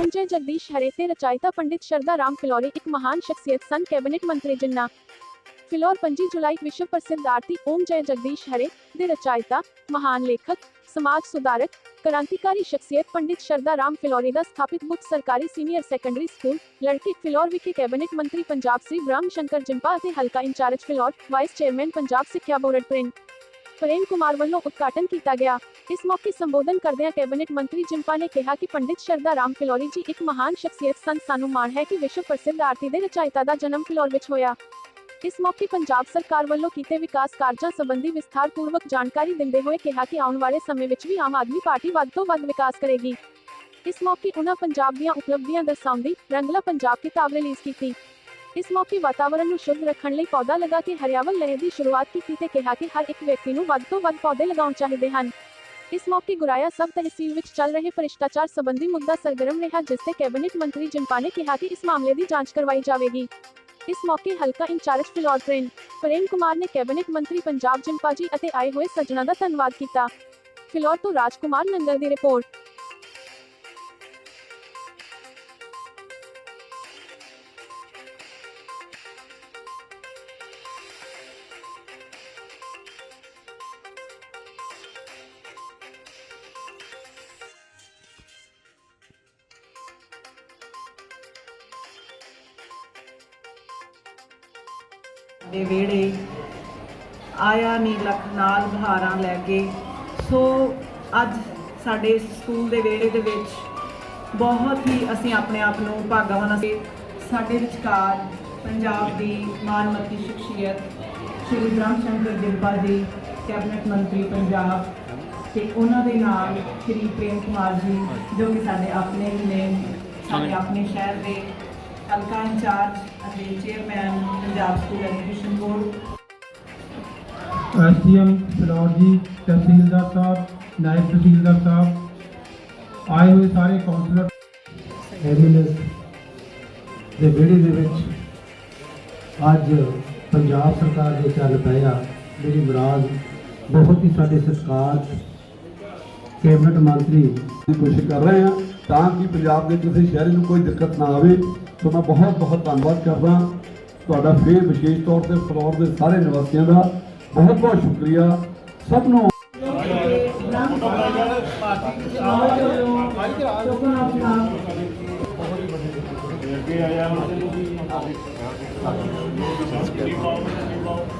ਓਮ ਜੈ ਜਗਦੀਸ਼ ਹਰੇ ਤੇ ਰਚਾਇਤਾ ਪੰਡਿਤ ਸ਼ਰਦਾ ਰਾਮ ਫਿਲੌਰੀ ਇੱਕ ਮਹਾਨ ਸ਼ਖਸੀਅਤ ਸਨ ਕੈਬਨਿਟ ਮੰਤਰੀ ਜਿਨ੍ਹਾਂ ਫਿਲੌਰ 25 ਜੁਲਾਈ ਵਿਸ਼ਵ ਪ੍ਰਸਿੱਧ ਆਰਤੀ ਓਮ ਜੈ ਜਗਦੀਸ਼ ਹਰੇ ਦੇ ਰਚਾਇਤਾ ਮਹਾਨ ਲੇਖਕ ਸਮਾਜ ਸੁਧਾਰਕ ਕ੍ਰਾਂਤੀਕਾਰੀ ਸ਼ਖਸੀਅਤ ਪੰਡਿਤ ਸ਼ਰਦਾ ਰਾਮ ਫਿਲੌਰੀ ਦਾ ਸਥਾਪਿਤ ਮੁੱਖ ਸਰਕਾਰੀ ਸੀਨੀਅਰ ਸੈਕੰਡਰੀ ਸਕੂਲ ਲੜਕੀ ਫਿਲੌਰ ਵਿਖੇ ਕੈਬਨਿਟ ਮੰਤਰੀ ਪੰਜਾਬ ਸ੍ਰੀ ਬ੍ਰਹਮ ਸ਼ੰਕਰ ਜਿੰਪਾ ਅਤੇ ਹਲਕਾ incharge Phillaur vice chairman Punjab ਸਿੱਖਿਆ ਬੋਰਡ ਪ੍ਰਿੰਟ ਪ੍ਰੇਮ ਕੁਮਾਰ ਵੱਲੋਂ ਉਦਘਾਟਨ ਕੀਤਾ ਗਿਆ। ਇਸ ਮੌਕੇ ਸੰਬੋਧਨ ਕਰਦਿਆਂ ਕੈਬਨਿਟ ਮੰਤਰੀ ਜਿੰਪਾ ਨੇ ਸ਼ਰਦਾ ਰਾਮ ਫਿਲੌਰੀ ਜੀ ਇੱਕ ਮਹਾਨ ਸ਼ਖਸੀਅਤ ਸਨ। ਸਾਨੂੰ ਮਾਣ ਹੈ ਕਿ ਵਿਸ਼ਵ ਪ੍ਰਸਿੱਧ ਆਰਤੀ ਦੇ ਰਚਾਇਤਾ ਦਾ ਜਨਮ ਫਿਲੌਰ ਵਿੱਚ ਹੋਇਆ। ਇਸ ਮੌਕੇ ਪੰਜਾਬ ਸਰਕਾਰ ਵੱਲੋਂ ਕੀਤੇ ਵਿਕਾਸ ਕਾਰਜਾਂ ਸੰਬੰਧੀ ਵਿਸਥਾਰਪੂਰਵਕ ਜਾਣਕਾਰੀ ਦਿੰਦੇ ਹੋਏ ਕਿਹਾ ਕਿ ਆਉਣ ਵਾਲੇ ਸਮੇਂ ਵਿੱਚ ਵੀ ਆਮ ਆਦਮੀ ਪਾਰਟੀ ਵੱਧ ਤੋਂ ਵੱਧ ਵਿਕਾਸ ਕਰੇਗੀ। ਇਸ ਮੌਕੇ ਉਹਨਾਂ ਪੰਜਾਬ ਦੀਆਂ ਉਪਲਬਧੀਆਂ ਦਰਸਾਉਂਦੀ ਰੰਗਲਾ ਪੰਜਾਬ ਕਿਤਾਬ ਰਿਲੀਜ਼ ਕੀਤੀ। ਇਸ ਮੌਕੇ ਵਾਤਾਵਰਣ ਨੂੰ ਸ਼ੁੱਧ ਰੱਖਣ ਲਈ ਪੌਦਾ ਲਗਾ ਕੇ ਹਰਿਆਵਲ ਲਹਿਰ ਦੀ ਸ਼ੁਰੂਆਤ ਕੀਤੀ ਤੇ ਕਿਹਾ ਕਿ ਹਰ ਇੱਕ ਵਿਅਕਤੀ ਨੂੰ ਵੱਧ ਤੋਂ ਵੱਧ ਪੌਦੇ ਲਗਾਉਣ ਚਾਹੀਦੇ ਹਨ। ਇਸ ਮੌਕੇ ਗੁਰਾਇਆ ਸਬ ਤਹਿਸੀਲ ਵਿੱਚ ਚੱਲ ਰਹੇ ਭ੍ਰਿਸ਼ਟਾਚਾਰ ਸੰਬੰਧੀ ਮੁੱਦਾ ਸਰਗਰਮ ਰਿਹਾ, ਜਿਸ ਤੇ ਕੈਬਨਿਟ ਮੰਤਰੀ ਜਿੰਪਾ ਨੇ ਕਿਹਾ ਕਿ ਇਸ ਮਾਮਲੇ ਦੀ ਜਾਂਚ ਕਰਵਾਈ ਜਾਵੇਗੀ। ਇਸ ਮੌਕੇ ਹਲਕਾ ਇੰਚਾਰਜ ਫਿਲੌਰ ਪ੍ਰਿੰਟ ਪ੍ਰੇਮ ਕੁਮਾਰ ਨੇ ਕੈਬਨਿਟ ਮੰਤਰੀ ਪੰਜਾਬ ਜਿੰਪਾ ਜੀ ਅਤੇ ਆਏ ਹੋਏ ਸੱਜਣਾ ਦਾ ਧੰਨਵਾਦ ਕੀਤਾ। ਫਿਲੌਰ ਤੋਂ ਰਾਜਕੁਮਾਰ ਨੰਗਲ ਦੀ ਰਿਪੋਰਟ। ਦੇ ਵਿਹੜੇ ਆਇਆ ਨੀ ਲੱਖ ਨਾਲ ਬਹਾਰਾਂ ਲੈ ਕੇ। ਸੋ ਅੱਜ ਸਾਡੇ ਸਕੂਲ ਦੇ ਵਿਹੜੇ ਦੇ ਵਿੱਚ ਬਹੁਤ ਹੀ ਅਸੀਂ ਆਪਣੇ ਆਪ ਨੂੰ ਭਾਗਾਵਾਨ ਅਸੀਂ ਸਾਡੇ ਵਿਚਕਾਰ ਪੰਜਾਬ ਦੀ ਮਾਨਮਤੀ ਸ਼ਖਸੀਅਤ ਸ਼੍ਰੀ ਬ੍ਰਹਮ ਸ਼ੰਕਰ ਜਿੰਪਾ ਜੀ, ਕੈਬਨਿਟ ਮੰਤਰੀ ਪੰਜਾਬ ਤੇ ਉਹਨਾਂ ਦੇ ਨਾਲ ਸ਼੍ਰੀ ਪ੍ਰੇਮ ਕੁਮਾਰ ਜੀ, ਜੋ ਕਿ ਸਾਡੇ ਆਪਣੇ ਹੀ ਨੇ, ਸਾਡੇ ਆਪਣੇ ਸ਼ਹਿਰ ਦੇ ਹਲਕਾ ਇੰਚਾਰਜ ਅਤੇ chairman, Punjab school education board SDM Phillaur ji, ਤਹਿਸੀਲਦਾਰ ਸਾਹਿਬ, ਨਾਇਬ ਤਹਿਸੀਲਦਾਰ ਸਾਹਿਬ, ਆਏ ਹੋਏ ਸਾਰੇ ਕਾਉਂਸਲਰ ਐਮਐਲਏ ਦੇ ਵਿਹੜੇ ਦੇ ਵਿੱਚ। ਅੱਜ ਪੰਜਾਬ ਸਰਕਾਰ ਦੇ ਚੱਲ ਪਿਆ ਆ। ਮੇਰੀ ਮੁਰਾਦ ਬਹੁਤ ਹੀ ਸਾਡੇ ਸਰਕਾਰ ਕੈਬਨਿਟ ਮੰਤਰੀ ਦੀ ਕੋਸ਼ਿਸ਼ ਕਰ ਰਹੇ ਹਾਂ ਤਾਂ ਕਿ ਪੰਜਾਬ ਦੇ ਕਿਸੇ ਸ਼ਹਿਰੀ ਨੂੰ ਕੋਈ ਦਿੱਕਤ ਨਾ ਆਵੇ। ਸੋ ਮੈਂ ਬਹੁਤ ਬਹੁਤ ਧੰਨਵਾਦ ਕਰਦਾ ਤੁਹਾਡਾ ਫੇਰ ਵਿਸ਼ੇਸ਼ ਤੌਰ ਤੇ ਫਲੋਰ ਦੇ ਸਾਰੇ ਨਿਵਾਸੀਆਂ ਦਾ। ਬਹੁਤ ਬਹੁਤ ਸ਼ੁਕਰੀਆ। ਸਭ ਨੂੰ ਰੰਗਲਾ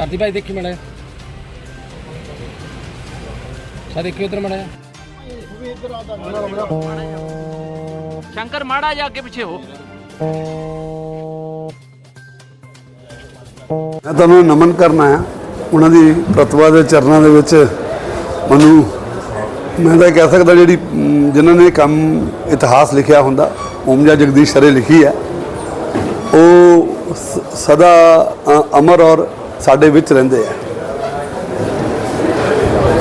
ਭਾਰਤੀ ਭਾਈ ਦੇਖੀ ਮੜਾ ਸਾ ਦੇਖੀ ਉਧਰ ਮੜਾ ਸ਼ੰਕਰ ਮਾੜਾ ਜਾ ਅੱਗੇ ਪਿੱਛੇ ਹੋ। ਮੈਂ ਤੁਹਾਨੂੰ ਨਮਨ ਕਰਨਾ ਹੈ ਉਹਨਾਂ ਦੀ ਪ੍ਰਤਿਭਾ ਦੇ ਚਰਨਾਂ ਦੇ ਵਿੱਚ ਮੈਨੂੰ ਮੈਂ ਤਾਂ ਇਹ ਕਹਿ ਸਕਦਾ ਜਿਹੜੀ ਜਿਨ੍ਹਾਂ ਨੇ ਕੰਮ ਇਤਿਹਾਸ ਲਿਖਿਆ ਹੁੰਦਾ ਓਮਜਾ ਜਗਦੀਸ਼ ਹਰੇ ਲਿਖੀ ਹੈ ਉਹ ਸਦਾ ਅਮਰ ਔਰ ਸਾਡੇ ਵਿੱਚ ਰਹਿੰਦੇ ਆ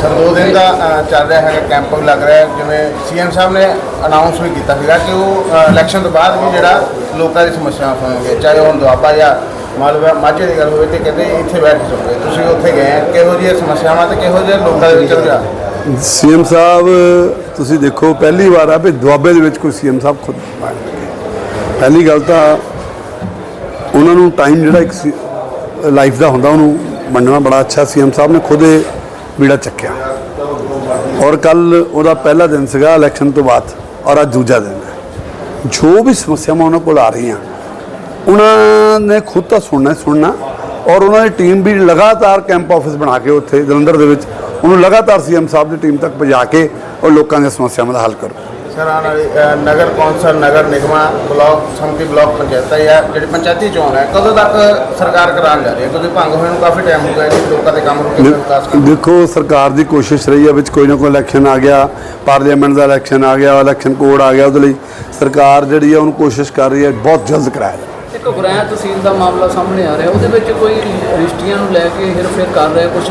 ਸਰ ਦੋ ਦਿਨ ਦਾ ਚੱਲ ਰਿਹਾ ਹੈਗਾ ਕੈਂਪ ਲੱਗ ਰਿਹਾ। ਜਿਵੇਂ ਸੀਐਮ ਸਾਹਿਬ ਨੇ ਅਨਾਉਂਸ ਵੀ ਕੀਤਾ ਸੀਗਾ ਕਿ ਉਹ ਇਲੈਕਸ਼ਨ ਤੋਂ ਬਾਅਦ ਵੀ ਜਿਹੜਾ ਲੋਕਾਂ ਦੀ ਸਮੱਸਿਆ ਸੁਣਨਗੇ ਚਾਹੇ ਹੁਣ ਦੁਆਬਾ ਜਾਂ ਮਾਲਵਾ ਮਾਝੇ ਦੀ ਗੱਲ ਹੋਵੇ ਤੇ ਕਹਿੰਦੇ ਇੱਥੇ ਬੈਠ ਸੁਣੋਗੇ ਤੁਸੀਂ ਉੱਥੇ ਗਏ ਕਿਹੋ ਜਿਹੀਆਂ ਸਮੱਸਿਆਵਾਂ ਤੇ ਕਿਹੋ ਜਿਹੇ ਲੋਕਾਂ ਦੇ ਵਿੱਚ ਰੁਝਾਨ ਸੀਐਮ ਸਾਹਿਬ ਤੁਸੀਂ ਦੇਖੋ ਪਹਿਲੀ ਵਾਰ ਆ ਵੀ ਦੁਆਬੇ ਦੇ ਵਿੱਚ ਕੋਈ ਸੀਐਮ ਸਾਹਿਬ ਖੁਦ। ਪਹਿਲੀ ਗੱਲ ਤਾਂ ਉਹਨਾਂ ਨੂੰ ਟਾਈਮ ਜਿਹੜਾ ਇੱਕ ਲਾਈਫ ਦਾ ਹੁੰਦਾ, ਉਹਨੂੰ ਮੰਨਣਾ ਬੜਾ ਅੱਛਾ ਸੀਐਮ ਸਾਹਿਬ ਨੇ ਖੁਦ ਇਹ ਬੀੜਾ ਚੱਕਿਆ। ਔਰ ਕੱਲ ਉਹਦਾ ਪਹਿਲਾ ਦਿਨ ਸੀਗਾ ਇਲੈਕਸ਼ਨ ਤੋਂ ਬਾਅਦ, ਔਰ ਅੱਜ ਦੂਜਾ ਦਿਨ ਹੈ। ਜੋ ਵੀ ਸਮੱਸਿਆਵਾਂ ਉਹਨਾਂ ਕੋਲ ਆ ਰਹੀਆਂ, ਉਹਨਾਂ ਨੇ ਖੁਦ ਤਾਂ ਸੁਣਨਾ ਸੁਣਨਾ, ਔਰ ਉਹਨਾਂ ਦੀ ਟੀਮ ਵੀ ਲਗਾਤਾਰ ਕੈਂਪ ਆਫਿਸ ਬਣਾ ਕੇ ਉੱਥੇ ਜਲੰਧਰ ਦੇ ਵਿੱਚ, ਉਹਨੂੰ ਲਗਾਤਾਰ ਸੀਐਮ ਸਾਹਿਬ ਦੀ ਟੀਮ ਤੱਕ ਪਹੁੰਚਾ ਕੇ ਔਰ ਲੋਕਾਂ ਦੀਆਂ ਸਮੱਸਿਆਵਾਂ ਦਾ ਹੱਲ ਕਰੋ ਸਰ ਆਉਣ ਵਾਲੀ ਅ, ਨਗਰ ਕੌਂਸਲ ਨਗਰ ਨਿਗਮਾਂ ਬਲਾਕ ਸੰਮਤੀ ਬਲਾਕ ਪੰਚਾਇਤਾਂ ਜਾਂ ਜਿਹੜੀ ਪੰਚਾਇਤੀ ਚੋਣ ਹੈ ਕਦੋਂ ਤੱਕ ਸਰਕਾਰ ਕਰਾਉਣ ਜਾ ਰਹੀ ਹੈ? ਕਿਉਂਕਿ ਭੰਗ ਹੋਏ ਨੂੰ ਕਾਫੀ ਟਾਈਮ ਹੋ ਗਿਆ ਜੀ ਲੋਕਾਂ ਦੇ ਕੰਮ ਰੁਕੇ ਹੋਏ ਵਿਕਾਸ ਕੰਮ। ਦੇਖੋ ਸਰਕਾਰ ਦੀ ਕੋਸ਼ਿਸ਼ ਰਹੀ ਹੈ ਵਿੱਚ ਕੋਈ ਨਾ ਕੋਈ ਇਲੈਕਸ਼ਨ ਆ ਗਿਆ ਪਾਰਲੀਮੈਂਟ ਦਾ ਇਲੈਕਸ਼ਨ ਆ ਗਿਆ ਇਲੈਕਸ਼ਨ ਕੋਡ ਆ ਗਿਆ ਉਹਦੇ ਲਈ। ਸਰਕਾਰ ਜਿਹੜੀ ਹੈ ਉਹਨੂੰ ਕੋਸ਼ਿਸ਼ ਕਰ ਰਹੀ ਹੈ ਬਹੁਤ ਜਲਦ ਕਰਾਇਆ ਜਾਵੇ। ਇੱਕ ਗੁਰੈਂ ਤਹਿਸੀਲ ਦਾ ਮਾਮਲਾ ਸਾਹਮਣੇ ਆ ਰਿਹਾ ਉਹਦੇ ਵਿੱਚ ਕੋਈ ਰਜਿਸਟਰੀਆਂ ਨੂੰ ਲੈ ਕੇ ਹੇਰਫੇਰ ਕਰ ਰਿਹਾ ਕੁਝ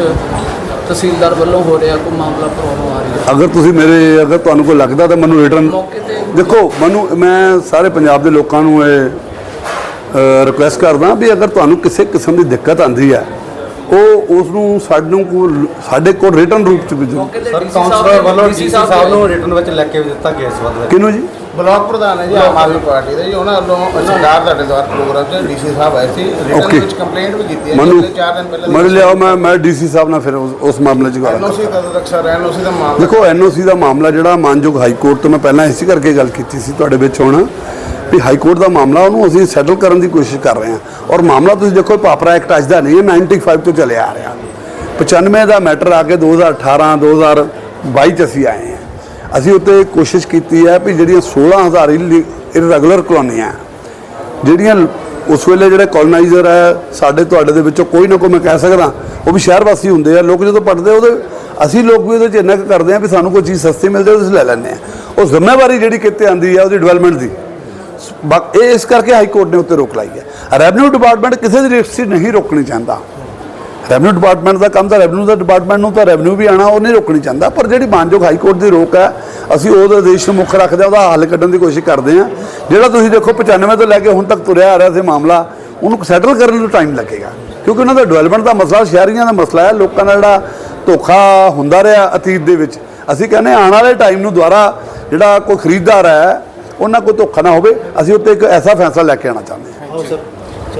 ਤਹਿਸੀਲਦਾਰ ਵੱਲੋਂ ਹੋ ਰਿਹਾ ਕੋਈ ਮਾਮਲਾ ਪ੍ਰੋਬਲਮ ਆ ਰਹੀ ਹੈ? ਅਗਰ ਤੁਸੀਂ ਮੇਰੇ ਅਗਰ ਤੁਹਾਨੂੰ ਕੋਈ ਲੱਗਦਾ ਤਾਂ ਮੈਨੂੰ ਰਿਟਰਨ ਮੌਕੇ ਤੇ ਦੇਖੋ ਮੈਨੂੰ ਮੈਂ ਸਾਰੇ ਪੰਜਾਬ ਦੇ ਲੋਕਾਂ ਨੂੰ ਇਹ ਰਿਕੁਐਸਟ ਕਰਦਾ ਵੀ ਅਗਰ ਤੁਹਾਨੂੰ ਕਿਸੇ ਕਿਸਮ ਦੀ ਦਿੱਕਤ ਆਂਦੀ ਹੈ ਉਹ ਉਸ ਨੂੰ ਸਾਨੂੰ ਕੋਲ ਸਾਡੇ ਕੋਲ ਰਿਟਰਨ ਰੂਪ ਚ ਭੇਜੋ। ਸਰ ਕਾਉਂਸਲਰ ਵੱਲੋਂ ਡੀਸੀ ਸਾਹਿਬ ਨੂੰ ਰਿਟਰਨ ਵਿੱਚ ਲੈ ਕੇ ਦਿੱਤਾ ਗਿਆ ਇਸ ਬਾਰੇ ਕਿਹਨੂੰ ਜੀ? ਬਲਾਕ ਪ੍ਰਧਾਨ ਹੈ ਜੀ ਆਮ ਆਦਮੀ ਪਾਰਟੀ ਦੇ ਜੀ ਉਹਨਾਂ ਵੱਲੋਂ ਸਰਕਾਰ ਤੁਹਾਡੇ ਦੁਆਰ ਪ੍ਰੋਗਰਾਮ 'ਚ ਡੀਸੀ ਸਾਹਿਬ ਆਏ ਸੀ ਰਿਟਰਨ Okay. ਵਿੱਚ ਕੰਪਲੇਂਟ ਵੀ ਕੀਤੀ ਹੈ ਜੀ, ਮੈਨੂੰ ਅਗਲੇ ਚਾਰ ਦਿਨ ਪਹਿਲਾਂ ਮੈਨੂੰ ਲਿਆਓ ਮੈਂ ਮੈਂ ਡੀਸੀ ਸਾਹਿਬ ਨਾਲ ਫਿਰ ਉਸ ਮਾਮਲੇ 'ਚ ਗੱਲ ਐਨਓਸੀ ਕਦੋਂ ਤੱਕ ਸਰ ਐਨਓਸੀ ਦਾ ਮਾਮਲਾ ਦੇਖੋ ਐਨਓਸੀ ਦਾ ਮਾਮਲਾ ਜਿਹੜਾ ਮਾਨਯੋਗ ਹਾਈ ਕੋਰਟ ਤੋਂ ਮੈਂ ਪਹਿਲਾਂ ਇਸੇ ਕਰਕੇ ਗੱਲ ਕੀਤੀ ਸੀ ਤੁਹਾਡੇ ਵਿੱਚ ਹੁਣ ਵੀ ਹਾਈ ਕੋਰਟ ਦਾ ਮਾਮਲਾ ਉਹਨੂੰ ਅਸੀਂ ਸੈਟਲ ਕਰਨ ਦੀ ਕੋਸ਼ਿਸ਼ ਕਰ ਰਹੇ ਹਾਂ। ਔਰ ਮਾਮਲਾ ਤੁਸੀਂ ਦੇਖੋ ਪਾਪਰਾ ਐਕਟ ਅੱਜ ਦਾ ਨਹੀਂ ਹੈ 95 ਤੋਂ ਚੱਲਿਆ ਆ ਰਿਹਾ। 95 ਦਾ ਮੈਟਰ ਆ ਕੇ 2018 2022 ਚ ਅਸੀਂ ਆਏ ਹਾਂ। ਅਸੀਂ ਉੱਤੇ ਕੋਸ਼ਿਸ਼ ਕੀਤੀ ਹੈ ਵੀ ਜਿਹੜੀਆਂ 16000 ਇਰੈਗੂਲਰ ਕਲੋਨੀਆਂ ਜਿਹੜੀਆਂ ਉਸ ਵੇਲੇ ਜਿਹੜੇ ਕਲੋਨਾਈਜ਼ਰ ਹੈ, ਸਾਡੇ ਤੁਹਾਡੇ ਦੇ ਵਿੱਚੋਂ ਕੋਈ ਨਾ ਕੋਈ ਮੈਂ ਕਹਿ ਸਕਦਾ, ਉਹ ਵੀ ਸ਼ਹਿਰ ਵਾਸੀ ਹੁੰਦੇ ਆ, ਲੋਕ ਜਦੋਂ ਪੜਦੇ ਉਹਦੇ ਅਸੀਂ ਲੋਕ ਵੀ ਉਹਦੇ ਚ ਇੰਨਾ ਕੁ ਕਰਦੇ ਆ ਵੀ ਸਾਨੂੰ ਕੋਈ ਚੀਜ਼ ਸਸਤੀ ਮਿਲ ਜਾਵੇ ਅਸੀਂ ਲੈ ਲੈਂਦੇ ਆ ਉਹ ਜ਼ਿੰਮੇਵਾਰੀ ਜਿਹੜੀ ਕਿਤੇ ਆਂਦੀ ਆ ਉਹਦੀ ਡਿਵੈਲਪਮੈਂਟ ਦੀ। ਬਾ- ਇਹ ਇਸ ਕਰਕੇ ਹਾਈ ਕੋਰਟ ਨੇ ਉੱਤੇ ਰੋਕ ਲਾਈ ਹੈ। ਰੈਵਨਿਊ ਡਿਪਾਰਟਮੈਂਟ ਕਿਸੇ ਦੀ ਰਜਿਸਟਰੀ ਨਹੀਂ ਰੋਕਣੀ ਚਾਹੁੰਦਾ। ਰੈਵਨਿਊ ਡਿਪਾਰਟਮੈਂਟ ਦਾ ਕੰਮ ਤਾਂ ਰੈਵਨਿਊ ਦਾ ਡਿਪਾਰਟਮੈਂਟ ਨੂੰ ਤਾਂ ਰੈਵਨਿਊ ਵੀ ਆਣਾ ਉਹ ਨਹੀਂ ਰੋਕਣੀ ਚਾਹੁੰਦਾ, ਪਰ ਜਿਹੜੀ ਮਾਨਯੋਗ ਹਾਈ ਕੋਰਟ ਦੀ ਰੋਕ ਹੈ, ਅਸੀਂ ਉਹ ਆਦੇਸ਼ ਨੂੰ ਮੁੱਖ ਰੱਖਦੇ ਹਾਂ, ਉਹਦਾ ਹੱਲ ਕੱਢਣ ਦੀ ਕੋਸ਼ਿਸ਼ ਕਰਦੇ ਹਾਂ। ਜਿਹੜਾ ਤੁਸੀਂ ਦੇਖੋ 95 ਤੋਂ ਲੈ ਕੇ ਹੁਣ ਤੱਕ ਤੁਰਿਆ ਆ ਰਿਹਾ ਸੀ ਮਾਮਲਾ, ਉਹਨੂੰ ਸੈਟਲ ਕਰਨ ਨੂੰ ਟਾਈਮ ਲੱਗੇਗਾ। ਕਿਉਂਕਿ ਉਹਨਾਂ ਦਾ ਡਿਵੈਲਪਮੈਂਟ ਦਾ ਮਸਲਾ, ਸ਼ਹਿਰੀਆਂ ਦਾ ਮਸਲਾ ਹੈ, ਲੋਕਾਂ ਦਾ ਜਿਹੜਾ ਧੋਖਾ ਹੁੰਦਾ ਰਿਹਾ ਅਤੀਤ ਦੇ ਵਿੱਚ। ਅਸੀਂ ਕਹਿੰਦੇ ਆਉਣ ਵਾਲੇ ਟਾਈਮ ਨੂੰ ਦੁਆਰਾ ਜਿਹੜਾ ਕੋਈ ਖਰੀਦਦਾਰ ਹੈ, ਉਹਨਾਂ ਕੋਈ ਧੋਖਾ ਨਾ ਹੋਵੇ, ਅਸੀਂ ਉੱਤੇ ਇੱਕ ਐਸਾ ਫੈਸਲਾ ਲੈ ਕੇ ਆਉਣਾ ਚਾਹੁੰਦੇ ਹਾਂ।